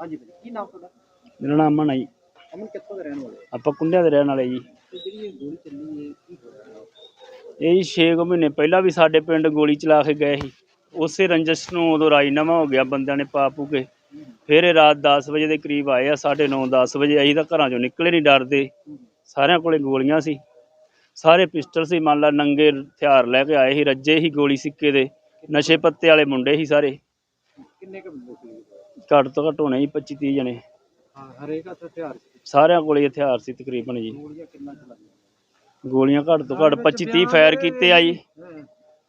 ਹਾਂਜੀ ਭਾਈ ਕੀ ਨਾਮ ਤੁਹਾਡਾ? ਮੇਰਾ ਨਾਮ ਅਮਨ ਹੈ ਜੀ। ਅਮਨ ਕਿੱਥੋਂ ਦੇ ਰਹਿਣ ਵਾਲੇ ਹੋ? ਆਪਾਂ ਕੁੰਡਿਆਂ ਦੇ ਰਹਿਣ ਵਾਲੇ ਜੀ। ਤੇ ਜਿਹੜੀ ਇਹ ਗੋਲੀ ਚੱਲੀ ਹੈ ਕੀ ਹੋਇਆ ਇਹ ਜੀ 6 ਮਹੀਨੇ ਪਹਿਲਾਂ ਵੀ ਸਾਡੇ ਪਿੰਡ ਗੋਲੀ ਚਲਾ ਕੇ ਗਏ ਸੀ। ਉਸੇ ਰੰਜਿਸ਼ ਨੂੰ ਉਦੋਂ ਰਾਜੀਨਾਮਾ ਹੋ ਗਿਆ ਬੰਦਿਆਂ ਨੇ ਪਾ ਪੂ ਕੇ। ਫਿਰ ਇਹ ਰਾਤ 10 ਵਜੇ ਦੇ ਕਰੀਬ ਆਏ ਆ 9:30 10 ਵਜੇ। ਅਸੀਂ ਤਾਂ ਘਰਾਂ ਚੋਂ ਨਿਕਲੇ ਨਹੀਂ ਡਰਦੇ। ਸਾਰਿਆਂ ਕੋਲੇ ਗੋਲੀਆਂ ਸੀ। ਸਾਰੇ ਪਿਸਟਲ ਸੀ। ਮੰਨ ਲਾ ਨੰਗੇ ਹਥਿਆਰ ਲੈ ਕੇ ਆਏ ਸੀ ਰੱਜੇ ਹੀ ਗੋਲੀ ਸਿੱਕੇ ਦੇ। ਨਸ਼ੇ ਪੱਤੇ ਵਾਲੇ ਮੁੰਡੇ ਸੀ ਸਾਰੇ। ਕਿੰਨੇ ਕੁ ਘੱਟ ਤੋਂ ਘੱਟ ਹੋਣੇ ਜੀ 25 30 ਜਣੇ। ਹਾਂ ਹਰੇਕ ਹੱਥ ਹਥਿਆਰ ਸੀ। ਸਾਰਿਆਂ ਕੋਲੇ ਹਥਿਆਰ ਸੀ ਤਕਰੀਬਨ ਜੀ। ਗੋਲੀਆਂ ਕਿੰਨਾ ਚਲਾਈਆਂ ਗੋਲੀਆਂ ਘੱਟ ਤੋਂ ਘੱਟ 25 30 ਫਾਇਰ ਕੀਤੇ ਆ ਜੀ। ਹਾਂ।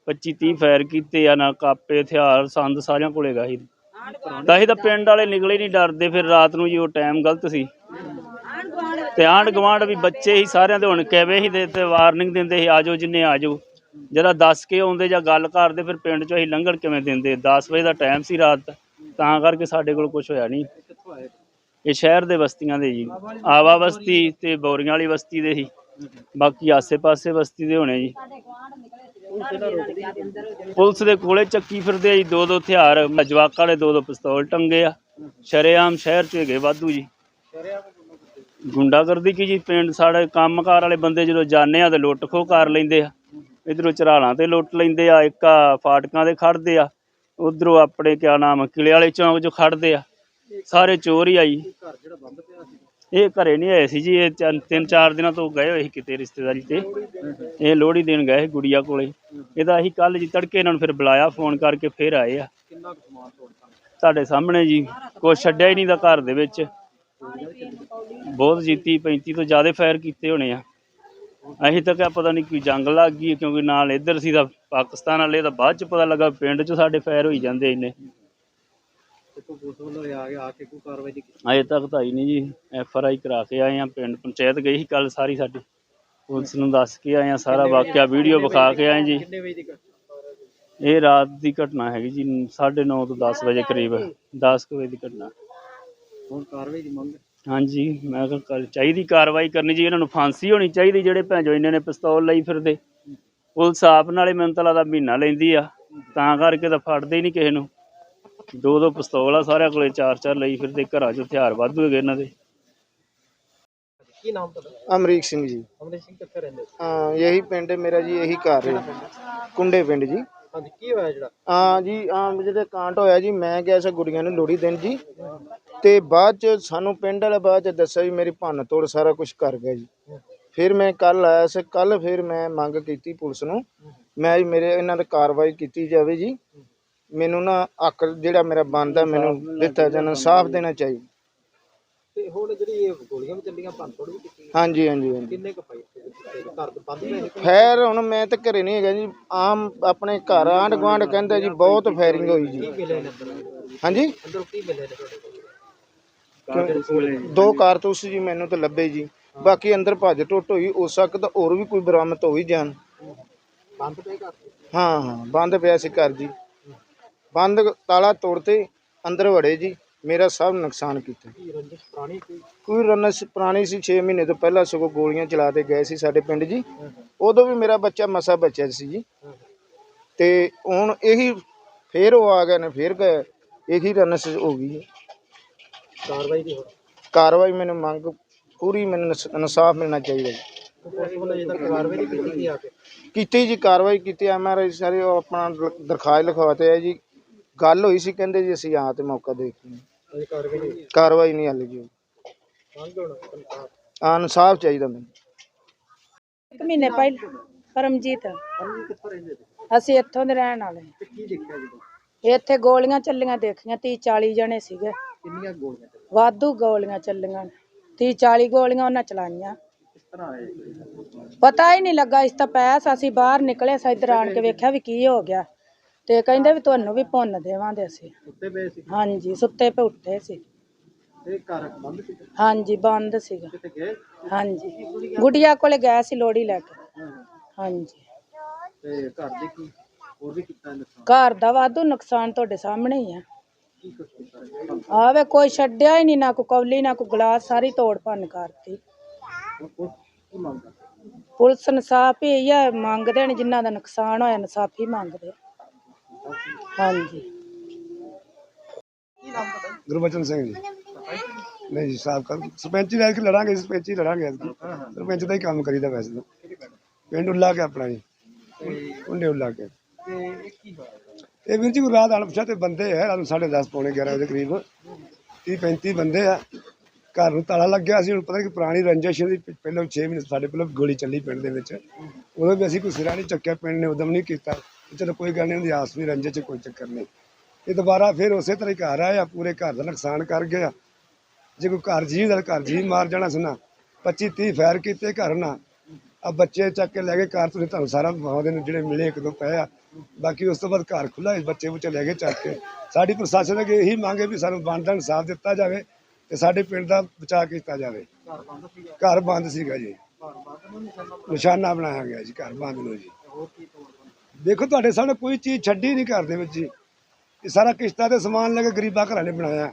25 30 ਫਾਇਰ ਕੀਤੇ ਆ ਨਾ ਕਾਪੇ ਹਥਿਆਰ ਸੰਦ ਸਾਰਿਆਂ ਕੋਲੇ ਗਾ ਸੀ। ਤਾਂ ਹੀ ਤਾਂ ਪਿੰਡ ਵਾਲੇ ਨਿਕਲੇ ਨਹੀਂ ਡਰਦੇ ਫਿਰ ਰਾਤ ਨੂੰ ਜੀ ਉਹ ਟਾਈਮ ਗਲਤ ਸੀ। ਤੇ ਆਂਢ ਗਵਾਂਢ ਵੀ ਬੱਚੇ ਹੀ ਸਾਰਿਆਂ ਦੇ ਹੁਣ ਕਹਿਵੇ ਹੀ ਦੇ ਤੇ ਵਾਰਨਿੰਗ ਦਿੰਦੇ ਸੀ ਆਜੋ ਜਿੰਨੇ ਆਜੋ ਜਰਾ ਦੱਸ ਕੇ ਆਉਂਦੇ ਜਾਂ ਗੱਲ ਕਰਦੇ, ਫਿਰ ਪਿੰਡ ਚੋਂ ਅਸੀਂ ਲੰਘਣ ਕਿਵੇਂ ਦਿੰਦੇ? 10 ਵਜੇ ਦਾ ਟਾਈਮ ਸੀ ਰਾਤ, ਤਾਂ ਕਰਕੇ ਸਾਡੇ ਕੋਲ ਕੁਝ ਹੋਇਆ ਨਹੀਂ। ਇਹ ਸ਼ਹਿਰ ਦੇ ਬਸਤੀਆਂ ਦੇ ਜੀ। ਆਵਾ ਬਸਤੀ ਤੇ ਬੋਰੀਆਂ ਵਾਲੀ ਬਸਤੀ ਦੇ ਹੀ ਬਾਕੀ ਆਸੇ-ਪਾਸੇ ਬਸਤੀ ਦੇ ਹੋਣੇ ਜੀ। ਪੁਲਿਸ ਦੇ ਕੋਲੇ ਚੱਕੀ ਫਿਰਦੇ ਆ ਜੀ ਦੋ ਦੋ ਹਥਿਆਰ ਜਵਾਕਾਂ ਵਾਲੇ ਦੋ ਦੋ ਪਿਸਤੌਲ ਟੰਗੇ ਆ। ਸ਼ਰੇਆਮ ਸ਼ਹਿਰ ਚ ਹੈਗੇ ਵਾਧੂ ਜੀ। ਗੁੰਡਾਗਰਦੀ ਕੀ ਜੀ? ਪਿੰਡ ਸਾਡੇ ਕੰਮਕਾਰ ਵਾਲੇ ਬੰਦੇ ਜਦੋਂ ਜਾਂਦੇ ਆ ਤੇ ਲੁੱਟ ਖੋਹ ਕਰ ਲੈਂਦੇ ਆ। ਇਧਰੋਂ ਚਰਾਲਾਂ ਤੇ ਲੁੱਟ ਲੈਂਦੇ ਆ, ਇੱਕ ਆ ਫਾਟਕਾਂ ਦੇ ਖੜਦੇ ਆ, ਉਧਰੋਂ ਆਪਣੇ ਕਿਆ ਨਾਮ ਕਿਲੇ ਵਾਲੇ ਚੌਂਕ ਚੋਂ ਖੜਦੇ ਆ। ਸਾਰੇ ਚੋਰ ਹੀ ਆਈ ਇਹ ਘਰੇ ਨਹੀਂ ਆਏ ਸੀ ਜੀ, ਇਹ ਚੰ- ਤਿੰਨ, ਚਾਰ ਦਿਨਾਂ ਤੋਂ ਗਏ ਹੋਏ ਸੀ ਕਿਤੇ ਰਿਸ਼ਤੇਦਾਰੀ ਤੇ। ਇਹ ਲੋਹੜੀ ਦੇਣ ਗਏ ਸੀ ਗੁੜੀਆ ਕੋਲੇ। ਇਹਦਾ ਅਸੀਂ ਕੱਲ ਜੀ ਤੜਕੇ ਇਹਨਾਂ ਨੂੰ ਫਿਰ ਬੁਲਾਇਆ, ਫੋਨ ਕਰਕੇ ਫਿਰ ਆਏ ਆ। ਤੁਹਾਡੇ ਸਾਹਮਣੇ ਜੀ, ਕੁਛ ਛੱਡਿਆ ਹੀ ਨਹੀਂ ਦਾ ਘਰ ਦੇ ਵਿੱਚ। ਬਹੁਤ ਜੀਤੀ 35 ਤੋਂ ਜ਼ਿਆਦਾ ਫਾਇਰ ਕੀਤੇ ਹੋਣੇ ਆ। ਅਸੀਂ ਤਾਂ ਕਿਹਾ ਪਤਾ ਨਹੀਂ ਕੋਈ ਜੰਗ ਲੱਗ ਗਈ ਕਿਉਂਕਿ ਨਾਲ ਇੱਧਰ ਸੀ ਤਾਂ ਪਾਕਿਸਤਾਨ ਵਾਲੇ ਤਾਂ ਬਾਅਦ ਚ ਪਤਾ ਲੱਗਾ ਪਿੰਡ 'ਚ ਸਾਡੇ ਫਾਇਰ ਹੋਈ ਜਾਂਦੇ ਇੰਨੇ। ਤੇ ਕੋਈ ਪੁਲਿਸ ਵੱਲੋਂ ਆ ਕੇ ਆ ਕੇ ਕੋਈ ਕਾਰਵਾਈ ਨਹੀਂ ਕੀਤੀ। ਅਜੇ ਤੱਕ ਤਾਂ ਹੀ ਨਹੀਂ ਜੀ ਐਫ ਆਰ ਆਈ ਕਰਾ ਕੇ ਆਏ ਆ ਪਿੰਡ ਪੰਚਾਇਤ ਗਈ ਸੀ ਕੱਲ ਸਾਰੀ ਸਾਡੀ। ਪੁਲਿਸ ਨੂੰ ਦੱਸ ਕੇ ਆਏ ਆ ਸਾਰਾ ਵਾਕਿਆ ਵੀਡੀਓ ਵਿਖਾ ਕੇ ਆਏ ਜੀ। ਇਹ ਰਾਤ ਦੀ ਘਟਨਾ ਹੈਗੀ ਜੀ 9:30 ਤੋਂ 10 ਵਜੇ ਕਰੀਬ 10 ਕੁ ਵਜੇ ਦੀ ਘਟਨਾ। ਹੁਣ ਕਾਰਵਾਈ ਦੀ ਮੰਗ ਹਾਂਜੀ ਮੈਂ ਕਿਹਾ ਕੱਲ ਚਾਹੀਦੀ ਕਾਰਵਾਈ ਕਰਨੀ ਜੀ ਇਹਨਾਂ ਨੂੰ ਫਾਂਸੀ ਹੋਣੀ ਚਾਹੀਦੀ ਜਿਹੜੇ ਭੈਂਜੋ ਇੰਨੇ ਨੇ ਪਿਸਤੌਲ ਲਈ ਫਿਰਦੇ। ਪੁਲਿਸ ਆਪ ਨਾਲੇ ਮੈਨੂੰ ਤਾਂ ਲੱਗਦਾ ਮਹੀਨਾ ਲੈਂਦੀ ਆ ਤਾਂ ਕਰਕੇ ਤਾਂ ਫੜਦੇ ਹੀ ਨਹੀਂ ਕਿਸੇ ਨੂੰ। ਦੋ ਦੋ ਪਿਸਤੌਲ ਆ ਸਾਰਿਆਂ ਕੋਲੇ ਚਾਰ ਚਾਰ ਲਈ ਫਿਰਦੇ ਘਰਾਂ 'ਚ ਹਥਿਆਰ ਵਾਧੂ ਹੈਗੇ ਇਹਨਾਂ ਦੇ। ਕੀ ਨਾਮ ਤੁਹਾਡਾ? ਅਮਰੀਕ ਸਿੰਘ ਜੀ। ਅਮਰੀਕ ਸਿੰਘ ਕਿੱਥੇ ਰਹਿੰਦੇ? ਹਾਂ ਇਹੀ ਪਿੰਡ ਮੇਰਾ ਜੀ ਇਹੀ ਘਰ ਹੈ। ਕੁੰਡੇ ਪਿੰਡ ਜੀ। ਹਾਂਜੀ, ਕੀ ਹੋਇਆ ਜਿਹੜਾ? ਹਾਂ ਜੀ ਹਾਂ ਜਿਹੜੇ ਕਾਂਟ ਹੋਇਆ ਜੀ, ਮੈਂ ਗਿਆ ਸੀ ਗੁੜੀਆਂ ਨੂੰ ਲੋੜੀ ਦੇਣ ਜੀ। ਤੇ ਬਾਅਦ ਚ ਸਾਨੂੰ ਪਿੰਡ ਵਾਲੇ ਬਾਅਦ ਚ ਦੱਸਿਆ ਵੀ ਮੇਰੀ ਭੰਨ ਤੋੜ ਸਾਰਾ ਕੁਝ ਕਰ ਗਿਆ ਜੀ। ਫਿਰ ਮੈਂ ਕੱਲ ਆਇਆ ਸੀ ਕੱਲ ਫਿਰ ਮੈਂ ਮੰਗ ਕੀਤੀ ਪੁਲਿਸ ਨੂੰ। ਮੈਂ ਜੀ ਮੇਰੇ ਇਹਨਾਂ ਤੇ ਕਾਰਵਾਈ ਕੀਤੀ ਜਾਵੇ ਜੀ। ਮੈਨੂੰ ਨਾ ਹੱਕ ਜਿਹੜਾ ਮੇਰਾ ਬਣਦਾ ਮੈਨੂੰ ਦਿੱਤਾ ਜਾਣਾ ਸਾਫ਼ ਦੇਣਾ ਚਾਹੀਦਾ। ਤੇ ਹੁਣ ਜਿਹੜੀ ਇਹ ਗੋਲੀਆਂ ਵੀ ਚੱਲੀਆਂ ਭੰਨ ਤੋੜ ਵੀ ਕੀਤੀ ਹਾਂਜੀ ਹਾਂਜੀ ਹਾਂਜੀ। ਕਿੰਨੇ ਕੁ ਪਾਈ ਤੇ ਘਰ ਤੋਂ ਬੰਦ ਪਏ ਸੀ? ਖੈਰ ਹੁਣ ਮੈਂ ਤਾਂ ਘਰੇ ਨਹੀਂ ਹੈਗਾ ਜੀ ਆਮ ਆਪਣੇ ਘਰ ਆਂਢ ਗੁਆਂਢ ਕਹਿੰਦੇ ਜੀ ਬਹੁਤ ਫਾਇਰਿੰਗ ਹੋਈ ਜੀ। ਕੀ ਮਿਲੇ ਨੇ ਅੰਦਰ? ਹਾਂਜੀ? ਅੰਦਰ ਕੀ ਮਿਲੇ ਨੇ? ਤੁਹਾਡੇ ਕੋਲ ਦੋ ਕਾਰਤੂਸ ਜੀ ਮੈਨੂੰ ਤਾਂ ਲੱਭੇ ਜੀ। ਬਾਕੀ ਅੰਦਰ ਭੱਜ ਟੁੱਟ ਹੋਈ ਹੋ ਸਕਦਾ ਹੋਰ ਵੀ ਕੋਈ ਬਰਾਮਦ ਹੋ ਹੀ ਜਾਣ। ਬੰਦ ਪਏ ਘਰ? ਹਾਂ ਹਾਂ ਬੰਦ ਪਿਆ ਸੀ ਘਰ ਜੀ। ਬੰਦ ਤਾਲਾ ਤੋੜਤੇ ਅੰਦਰ ਵੜੇ ਜੀ। ਮੇਰਾ ਸਭ ਨੁਕਸਾਨ ਕੀਤਾ। ਕੀ ਰੰਜਿਸ਼ ਪੁਰਾਣੀ ਕੋਈ ਕੋਈ ਰਨਸ ਪੁਰਾਣੀ ਸੀ 6 ਮਹੀਨੇ ਤੋਂ ਪਹਿਲਾਂ ਸਗੋਂ ਗੋਲੀਆਂ ਚਲਾ ਕੇ ਗਏ ਸੀ ਸਾਡੇ ਪਿੰਡ ਜੀ। ਉਦੋਂ ਵੀ ਮੇਰਾ ਬੱਚਾ ਮਸਾ ਬੱਚਾ ਸੀ ਜੀ। ਤੇ ਹੁਣ ਇਹੀ ਫੇਰ ਉਹ ਆ ਗਏ ਨੇ ਫੇਰ ਗਏ। ਇਹੀ ਰਨਸ ਹੋ ਗਈ ਹੈ। ਕਾਰਵਾਈ ਦੀ ਹੁਣ ਕਾਰਵਾਈ ਮੈਨੂੰ ਮੰਗ ਪੂਰੀ ਮੈਨੂੰ ਇਨਸ- ਇਨਸਾਫ ਮਿਲਣਾ ਚਾਹੀਦਾ ਜੀ। ਕੀਤੀ ਜੀ ਕਾਰਵਾਈ ਕੀਤੀ। ਐਮਆਰਆਈ ਸਾਰੇ ਆਪਣਾ ਦਰਖਾਸਤ ਲਿਖਵਾਤੇ ਹੈ ਜੀ। ਗੱਲ ਹੋਈ ਸੀ ਕਹਿੰਦੇ ਜੀ ਅਸੀਂ ਆ ਤੇ ਮੌਕਾ ਦੇਖ ਕਾਰਵਾਈ ਨਹੀਂ ਹੋਈ। ਕਾਰਵਾਈ ਨਹੀਂ ਹਾਲੇ ਜੀ ਇਨਸਾਫ਼। ਚਾਹੀਦਾ ਮੈਨੂੰ। ਇੱਕ ਮਹੀਨੇ ਪਹਿਲਾਂ ਪਰਮਜੀਤ। ਅਸੀਂ ਇੱਥੋਂ ਦੇ ਰਹਿਣ ਵਾਲੇ ਹਾਂ। ਤੇ ਕੀ ਦੇਖਿਆ ਜਦੋਂ ਇੱਥੇ ਗੋਲੀਆਂ ਚੱਲੀਆਂ ਦੇਖੀਆਂ 30 40 ਜਣੇ ਸੀਗੇ। ਕਿੰਨੀਆਂ ਗੋਲੀਆਂ ਚੱਲੀਆਂ? ਵਾਧੂ ਗੋਲੀਆਂ ਚੱਲੀਆਂ 30 40 ਗੋਲੀਆਂ ਉਹਨਾਂ ਚਲਾਈਆਂ। ਕਿਸ ਤਰ੍ਹਾਂ ਆਏ? ਪਤਾ ਹੀ ਨਹੀਂ ਲੱਗਾ ਇਸ ਤਾਂ ਪੈਸ ਅਸੀਂ ਬਾਹਰ ਨਿਕਲੇ ਸਾਂ ਇੱਧਰ ਆਣ ਕੇ ਵੇਖਿਆ ਵੀ ਕੀ ਹੋ ਗਿਆ। ਤੇ ਕਹਿੰਦੇ ਵੀ ਤੁਹਾਨੂੰ ਵੀ ਭੁੰਨ ਦੇਵਾਂਗੇ ਅਸੀਂ। ਉੱਤੇ ਪਏ ਸੀ? ਹਾਂਜੀ ਸੁੱਤੇ ਪਏ ਉੱਠੇ ਸੀ। ਤੇ ਘਰ ਬੰਦ ਸੀ? ਹਾਂਜੀ ਬੰਦ ਸੀਗਾ। ਕਿਤੇ ਗਏ? ਹਾਂਜੀ। ਗੁੜੀਆ ਕੋਲੇ ਗਏ ਸੀ ਲੋੜੀ ਲੈ ਕੇ। ਹਾਂਜੀ। ਤੇ ਘਰ ਦੇ ਕੀ ਹੋਰ ਵੀ ਕੀਤਾ ਨੁਕਸਾਨ? ਘਰ ਦਾ ਵਾਧੂ ਨੁਕਸਾਨ ਤੁਹਾਡੇ ਸਾਹਮਣੇ ਹੀ ਆ। ਕੀ ਕੁਛ ਕੀਤਾ ਆਵੇ ਕੋਈ ਛੱਡਿਆ ਹੀ ਨਹੀਂ ਨਾ ਕੋਈ ਕੌਲੀ ਨਾ ਕੋਈ ਗਲਾਸ ਸਾਰੀ ਤੋੜ ਭੰਨ ਕਰਤੀ। ਪੁਲਿਸ ਕੀ ਮੰਗਦਾ? ਪੁਲਿਸ ਇਨਸਾਫ ਹੀ ਆ ਮੰਗਦੇ ਨੇ ਜਿਨ੍ਹਾਂ ਦਾ ਨੁਕਸਾਨ ਹੋਇਆ ਇਨਸਾਫ ਹੀ ਮੰਗਦੇ। ਹਾਂਜੀ। ਗੁਰਬਚਨ ਸਿੰਘ ਜੀ। ਨਹੀਂ ਜੀ ਸਾਬਕਾ ਸਰਪੰਚੀ ਲੈ ਕੇ ਲੜਾਂਗੇ ਸਰਪੰਚੀ ਲੜਾਂਗੇ ਐਤਕੀ। ਸਰਪੰਚ ਦਾ ਹੀ ਕੰਮ ਕਰੀਦਾ ਵੈਸੇ ਤਾਂ। ਪਿੰਡ ਉੱਲਾ ਕੇ ਆਪਣਾ ਜੀ। ਉਹਨੇ ਉੱਲਾ ਕੇ ਤੇ ਇਹ ਕੀ ਹੋਇਆ ਇਹ ਵੀਰ ਜੀ ਕੋਈ ਰਾਤ ਅਣਪਛਾਤੇ ਬੰਦੇ ਹੈ, ਰਾਤ ਨੂੰ 10:30 ਪੌਣੇ 11 ਵਜੇ ਕਰੀਬ। 30 35 ਬੰਦੇ ਆ। ਘਰ ਨੂੰ ਤਾਲਾ ਲੱਗਿਆ ਸੀ, ਹੁਣ ਪਤਾ ਕਿ ਪੁਰਾਣੀ ਰੰਜਿਸ਼ ਦੀ ਪ- ਪਹਿਲਾਂ 6 ਮਹੀਨੇ ਸਾਡੇ ਪਹਿਲਾਂ ਗੋਲੀ ਚੱਲੀ ਪਿੰਡ ਦੇ ਵਿੱਚ। ਉਦੋਂ ਵੀ ਅਸੀਂ ਕੋਈ ਸਿਰਾ ਨਹੀਂ ਚੱਕਿਆ, ਪਿੰਡ ਨੇ ਉਦਮ ਨਹੀਂ ਕੀਤਾ। ਚਲੋ ਕੋਈ ਗੱਲ ਨਹੀਂ, ਉਹਦੀ ਆਸ ਵੀ ਚ ਕੋਈ ਚੱਕਰ ਨਹੀਂ। ਇਹ ਦੁਬਾਰਾ ਫਿਰ ਉਸੇ ਤਰ੍ਹਾਂ ਹੀ ਘਰ ਆਇਆ, ਪੂਰੇ ਘਰ ਦਾ ਨੁਕਸਾਨ ਕਰ ਗਿਆ। ਜੇ ਕੋਈ ਘਰ ਜੀ ਦਾ, ਘਰ ਜੀ ਮਾਰ ਜਾਣਾ ਸੀ 25 30 ਫਾਇਰ ਕੀਤੇ ਘਰ ਨਾ ਆ ਬੱਚੇ ਚੱਕ ਕੇ ਲੈ ਗਏ ਕਾਰ ਤੋਂ ਤੁਹਾਨੂੰ ਸਾਰਾ ਵਿਖਾਉਂਦੇ ਨੇ, ਜਿਹੜੇ ਮਿਲੇ ਇੱਕ ਦੋ ਪਏ ਆ। ਬਾਕੀ ਉਸ ਤੋਂ ਬਾਅਦ ਘਰ ਖੁੱਲਾ ਬੱਚੇ ਬੁੱਚੇ ਲੈ ਗਏ ਚੱਕ ਕੇ। ਸਾਡੀ ਪ੍ਰਸ਼ਾਸਨ ਅੱਗੇ ਇਹੀ ਮੰਗ ਹੈ ਵੀ ਸਾਨੂੰ ਬਣਦਾ ਇਨਸਾਫ ਦਿੱਤਾ ਜਾਵੇ ਤੇ ਸਾਡੇ ਪਿੰਡ ਦਾ ਬਚਾਅ ਕੀਤਾ ਜਾਵੇ। ਘਰ ਬੰਦ ਸੀਗਾ ਜੀ। ਨਿਸ਼ਾਨਾ ਬਣਾਇਆ ਗਿਆ ਜੀ, ਘਰ ਬੰਦ ਨੂੰ ਜੀ। ਦੇਖੋ, ਤੁਹਾਡੇ ਸਾਹਮਣੇ ਕੋਈ ਚੀਜ਼ ਛੱਡੀ ਨਹੀਂ ਘਰ ਦੇ ਵਿੱਚ ਜੀ। ਇਹ ਸਾਰਾ ਕਿਸ਼ਤਾਂ ਤੇ ਸਮਾਨ ਲੈ ਕੇ ਗਰੀਬਾਂ ਘਰਾਂ ਨੇ ਬਣਾਇਆ।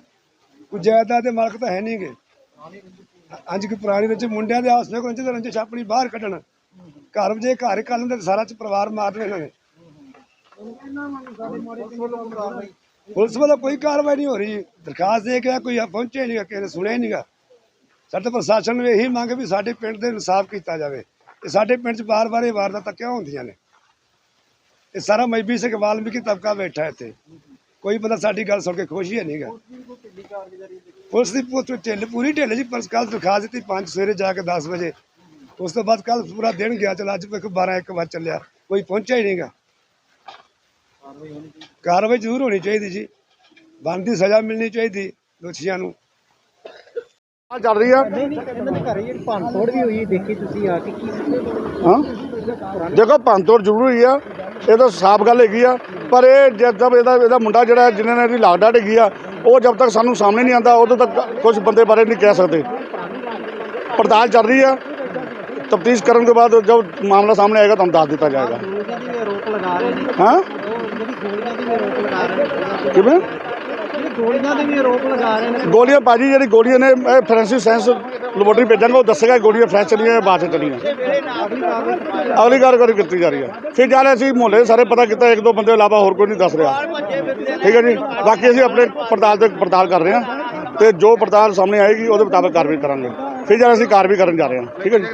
ਕੋਈ ਜਾਇਦਾਦ ਦੇ ਮਾਲਕ ਤਾਂ ਹੈ ਨਹੀਂਗੇ ਅੱਜ ਕਿ ਪੁਰਾਣੀ ਵਿੱਚ ਮੁੰਡਿਆਂ ਦੇ ਆਸਨੇ ਕੋਲ ਤੇ ਰੰਜਿਸ਼ ਆਪਣੀ ਬਾਹਰ ਕੱਢਣ। ਘਰ ਵਜੇ ਘਰ ਕਰ ਲੈਂਦੇ ਸਾਰਾ ਚ ਪਰਿਵਾਰ ਮਾਰ ਦੇਣਾ ਨੇ ਪੁਲਿਸ ਵੱਲੋਂ ਕੋਈ ਕਾਰਵਾਈ ਨਹੀਂ ਹੋ ਰਹੀ। ਦਰਖਾਸਤ ਦੇ ਕੇ ਕੋਈ ਪਹੁੰਚੇ ਨਹੀਂ ਕਿਸੇ ਨੇ ਸੁਣਿਆ ਨਹੀਂਗਾ ਸਾਡੇ ਪ੍ਰਸ਼ਾਸਨ ਨੂੰ ਇਹੀ ਮੰਗ ਵੀ ਸਾਡੇ ਪਿੰਡ ਦੇ ਇਨਸਾਫ ਕੀਤਾ ਜਾਵੇ। ਇਹ ਸਾਡੇ ਪਿੰਡ 'ਚ ਵਾਰ ਵਾਰ ਇਹ ਵਾਰਦਾਤਾਂ ਕਿਉਂ ਹੁੰਦੀਆਂ ਨੇ? ਇਹ ਸਾਰਾ ਮਜਬੀ ਸਿੰਘ ਵਾਲਮੀਕੀ ਤਬਕਾ ਬੈਠਾ ਇੱਥੇ। ਕੋਈ ਬੰਦਾ ਸਾਡੀ ਗੱਲ ਸੁਣ ਕੇ ਖੁਸ਼ ਹੀ ਨਹੀਂਗਾ ਪੁਲਿਸ ਦੀ ਪੁੱਤ ਢਿੱਲ ਪੂਰੀ ਢਿੱਲ ਜੀ ਪਰ ਕੱਲ ਦਿਖਾ ਦਿੱਤੀ 5 ਸਵੇਰੇ ਜਾ ਕੇ 10 ਵਜੇ। ਉਸ ਤੋਂ ਬਾਅਦ ਕੱਲ ਪੂਰਾ ਦਿਨ ਗਿਆ ਚਲ ਅੱਜ ਵੇਖੋ 12 1 ਵਜੇ ਚੱਲਿਆ। ਕੋਈ ਪਹੁੰਚਿਆ ਹੀ ਨਹੀਂਗਾ ਕਾਰਵਾਈ ਜ਼ਰੂਰ ਹੋਣੀ ਚਾਹੀਦੀ ਜੀ। ਬਣਦੀ ਸਜ਼ਾ ਮਿਲਣੀ ਚਾਹੀਦੀ ਦੋਸ਼ੀਆਂ ਨੂੰ। ਆ ਚੱਲ ਰਹੀ ਆ। ਨਹੀਂ ਨਹੀਂ ਇਹਨਾਂ ਦੇ ਘਰੇ ਜਿਹੜੀ ਭੰਨ ਤੋੜ ਵੀ ਹੋਈ ਦੇਖੀ ਤੁਸੀਂ ਆ ਕੇ ਕੀ ਹਾਂ? ਦੇਖੋ ਭੰਨਤੋੜ ਜ਼ਰੂਰ ਹੋਈ ਆ। ਇਹ ਤਾਂ ਸਾਫ਼ ਗੱਲ ਹੈਗੀ ਆ ਪਰ ਇਹ ਜਦ ਇਹਦਾ ਇਹਦਾ ਮੁੰਡਾ ਜਿਹੜਾ ਜਿਹਨਾਂ ਨੇ ਇਹਦੀ ਲਾਗਡਾ ਡਿੱਗੀ ਆ ਉਹ ਜਦ ਤੱਕ ਸਾਨੂੰ ਸਾਹਮਣੇ ਨਹੀਂ ਆਂਦਾ ਉਦੋਂ ਤੱਕ ਕੁਝ ਬੰਦੇ ਬਾਰੇ ਨਹੀਂ ਕਹਿ ਸਕਦੇ। ਪੜਤਾਲ ਚੱਲ ਰਹੀ ਆ। ਤਫਤੀਸ਼ ਕਰਨ ਤੋਂ ਬਾਅਦ ਜਦ ਮਾਮਲਾ ਸਾਹਮਣੇ ਆਏਗਾ ਤੁਹਾਨੂੰ ਦੱਸ ਦਿੱਤਾ ਜਾਏਗਾ। ਹਾਂ? ਉਹ ਜਿਹੜੀ ਗੋਲੀਆਂ ਦੀ ਵੀ ਆਰੋਪ ਲਗਾ ਰਹੇ ਨੇ। ਕਿਵੇਂ? ਗੋਲੀਆਂ ਦੇ ਵੀ ਆਰੋਪ ਲਗਾ ਰਹੇ ਨੇ। ਗੋਲੀਆਂ ਬਾਜੀ ਜਿਹੜੀ ਗੋਲੀਆਂ ਨੇ, ਇਹ ਫੋਰੈਂਸਿਕ ਸਾਇੰਸ ਲੈਬੋਰਟਰੀ ਭੇਜਾਂਗੇ, ਉਹ ਦੱਸੇਗਾ ਗੋਲੀਆਂ ਫਰੈਸ਼ ਚੱਲੀਆਂ ਜਾਂ ਬਾਅਦ ਚ ਚੱਲੀਆਂ। ਅਗਲੀ ਕਾਰਵਾਈ ਕੀਤੀ ਜਾ ਰਹੀ ਹੈ। ਫਿਰ ਜਾ ਰਹੇ ਅਸੀਂ ਮੁਹੱਲੇ, ਸਾਰੇ ਪਤਾ ਕੀਤਾ, ਇੱਕ ਦੋ ਬੰਦੇ ਇਲਾਵਾ ਹੋਰ ਕੋਈ ਨਹੀਂ ਦੱਸ ਰਿਹਾ। ਠੀਕ ਹੈ ਜੀ? ਬਾਕੀ ਅਸੀਂ ਆਪਣੇ ਪੜਤਾਲ ਤੇ ਪੜਤਾਲ ਕਰ ਰਹੇ ਹਾਂ ਤੇ ਜੋ ਪੜਤਾਲ ਸਾਹਮਣੇ ਆਏਗੀ, ਉਹਦੇ ਮੁਤਾਬਕ ਕਾਰਵਾਈ ਕਰਾਂਗੇ। ਫਿਰ ਜਾ ਅਸੀਂ ਕਾਰਵਾਈ ਕਰਨ ਜਾ ਰਹੇ ਹਾਂ। ਠੀਕ ਹੈ ਜੀ?